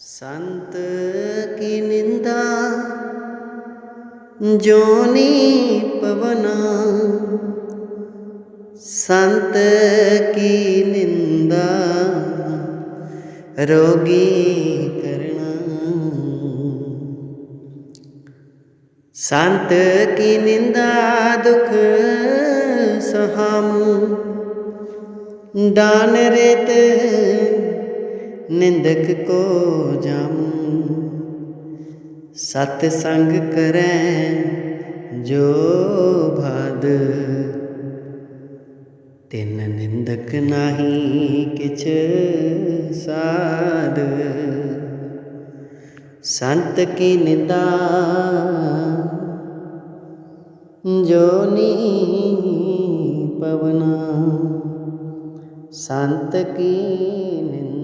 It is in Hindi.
संत की निंदा जोनी पवना संत की निंदा रोगी करना संत की निंदा दुख सहामू डान रेत निंदक को जामू सत्संग करें जो भाद तिन निंदक नाही किछ साध। संत की निंदा जो नी पवना। संत की निंदा